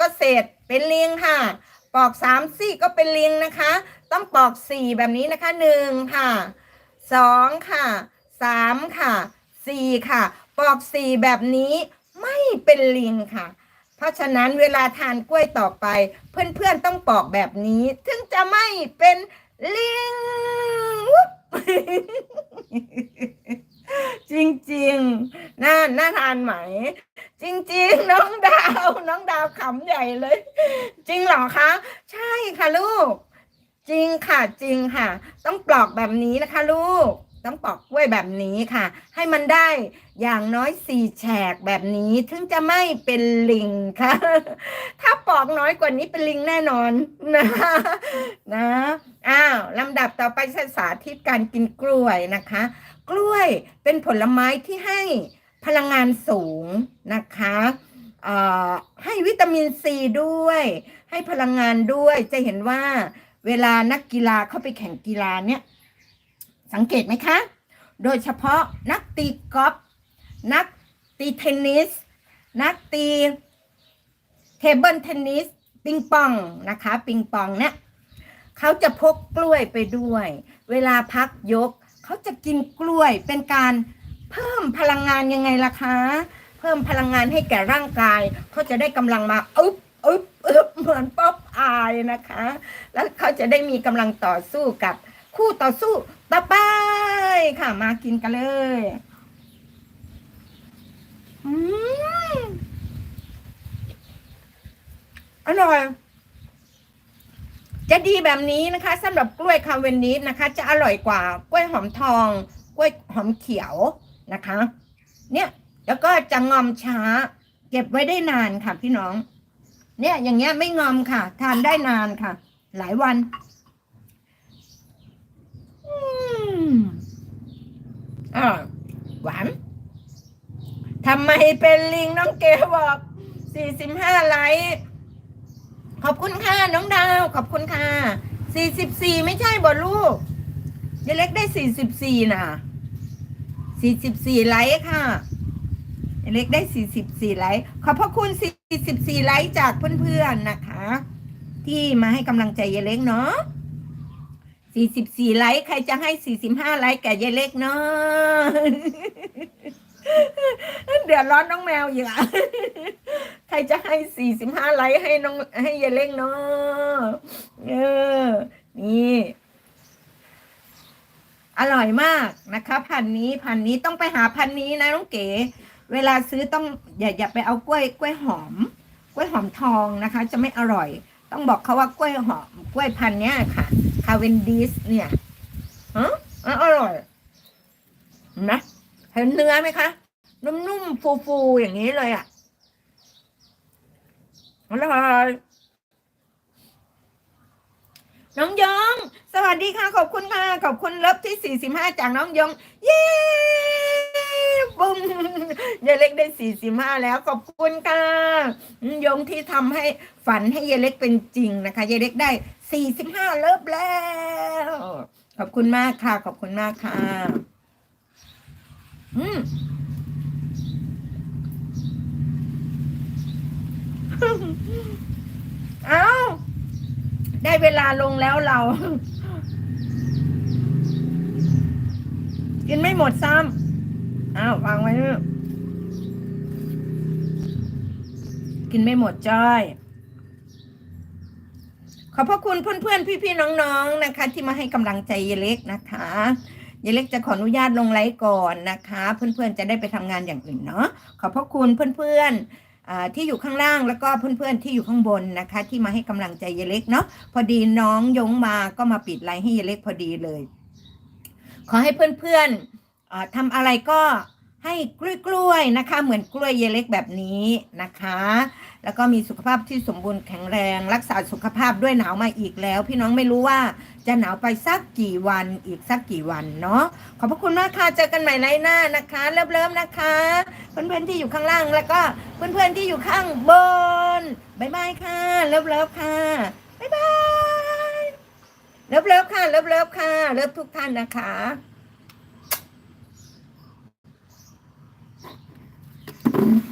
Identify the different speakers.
Speaker 1: ก็เศษเป็นลิงค่ะ ปอกสามซี่ก็เป็นลิงนะคะ ต้องปอกสี่แบบนี้นะคะหนึ่งค่ะสองค่ะสามค่ะสี่ค่ะ ปอกสี่แบบนี้ไม่เป็นลิงค่ะ เพราะฉะนั้นเวลาทานกล้วยต่อไป เพื่อนๆต้องปอกแบบนี้ถึงจะไม่เป็นลิง จริงๆ น่า น่าทานไหม จริง ๆ น้องดาว น้องดาวขำใหญ่เลย จริงเหรอคะ ใช่ค่ะลูก จริงค่ะ จริงค่ะ ต้องปลอกแบบนี้นะคะ ลูก ต้องปลอกกล้วยแบบนี้ค่ะ ให้มันได้อย่างน้อยสี่แฉกแบบนี้ถึงจะไม่เป็นลิงค่ะ ถ้าปลอกน้อยกว่านี้เป็นลิงแน่นอนนะนะ อ้าวลำดับต่อไปสาธิตการกินกล้วยนะคะ กล้วยเป็นผลไม้ที่ให้พลังงานสูงนะคะให้วิตามินซีด้วย ให้พลังงานด้วยจะเห็นว่าเวลานักกีฬาเข้าไปแข่งกีฬาเนี่ย สังเกตไหมคะ โดยเฉพาะนักตีกอล์ฟนักตีเทนนิส นักตีเทเบิลเทนนิสปิงปองนะคะ ปิงปองเนี่ยเขาจะพกกล้วยไปด้วย เวลาพักยก เขาจะกินกล้วยเป็นการเพิ่มพลังงานยังไงล่ะคะ เพิ่มพลังงานให้แก่ร่างกาย เขาจะได้กำลังมาอึ๊บอึ๊บอึ๊บเหมือนป๊อปอายนะคะ แล้วเขาจะได้มีกำลังต่อสู้กับคู่ต่อสู้ต่อไปค่ะมากินกันเลยอืมอร่อย จะดีแบบนี้นะคะสำหรับกล้วยคาเวนนิสนะคะ จะอร่อยกว่ากล้วยหอมทอง กล้วยหอมเขียวนะคะ เนี่ยแล้วก็จะงอมช้า เก็บไว้ได้นานค่ะพี่น้อง เนี่ยอย่างเงี้ยไม่งอมค่ะ ทานได้นานค่ะ หลายวันอืมอ่าหวานทำไมเป็นลิงน้องเกบอกสี่สิบห้าไลค์ ขอบคุณค่ะน้องดาว ขอบคุณค่ะสี่สิบสี่ไม่ใช่บ่ลูกยายเล็กได้สี่สิบสี่นะสี่สิบสี่ไลค์ค่ะยายเล็กได้สี่สิบสี่ไลค์ขอบพระคุณสี่สิบสี่ไลค์จากเพื่อนๆนะคะ ที่มาให้กำลังใจยายเล็กเนาะสี่สิบสี่ไลค์ใครจะให้สี่สิบห้าไลค์แก่ยายเล็กเนาะเดือดร้อนน้องแมวอยู่อะ ครจะให้สี่สิบห้าไลค์ให้น้อง ให้ยายเล็กเนาะเออ นี่ อร่อยมากนะคะ พันนี้พันนี้ต้องไปหาพันนี้นะน้องเก๋ เวลาซื้อต้องอย่าอย่าไปเอากล้วยกล้วยหอม กล้วยหอมทองนะคะ จะไม่อร่อย ต้องบอกเขาว่ากล้วยหอมกล้วยพันเนี้ยค่ะคาเวนดิสเนี่ยฮะอะอร่อยนไหมเห็นเนื้อไหมคะ นุ่มๆฟูๆอย่างนี้เลยอะ อร่อยน้องยองสวัสดีค่ะ ขอบคุณค่ะ ขอบคุณเลิฟที่ 45 จากน้องยองเย้บุ้มยายเล็กได้ 45 แล้ว ขอบคุณค่ะยงที่ทำให้ฝันให้ยายเล็กเป็นจริงนะคะยายเล็กได้ 45 เลิฟแล้ว ขอบคุณมากค่ะ ขอบคุณมากค่ะ อืม เอาได้เวลาลงแล้วเรา กินไม่หมดซ้ำอ้าววางไว้เถอะกินไม่หมดจ้อย ขอบพระคุณเพื่อนๆ พี่ๆ น้องๆ นะคะ ที่มาให้กำลังใจเยเล็กนะคะเยเล็กจะขออนุญาตลงไลฟ์ก่อนนะคะ เพื่อนๆจะได้ไปทำงานอย่างอื่นเนาะขอบพระคุณเพื่อนๆอ่า ที่อยู่ข้างล่างแล้วก็เพื่อนๆที่อยู่ข้างบนนะคะ ที่มาให้กำลังใจเยเล็กเนาะพอดีน้องยงมาก็มาปิดไลน์ให้เยเล็กพอดีเลย ขอให้เพื่อนๆทำทำอะไรก็ให้กล้วยๆนะคะ เหมือนกล้วยเยเล็กแบบนี้นะคะ แล้วก็มีสุขภาพที่สมบูรณ์แข็งแรง รักษาสุขภาพด้วยหนาวมาอีกแล้ว พี่น้องไม่รู้ว่าจะหนาวไปสักกี่วันอีกสักกี่วันเนาะขอบพระคุณมากค่ะเจอกันใหม่ในหน้านะคะเริ่มเริ่นะคะ เพื่อนๆที่อยู่ข้างล่างแล้วก็เพื่อนๆที่อยู่ข้างบนบายบายค่ะเริ่มเริ่ค่ะบายบายเริ่มเริ่ค่ะเริ่มเริ่ค่ะเริ่มทุกท่านนะคะ嗯。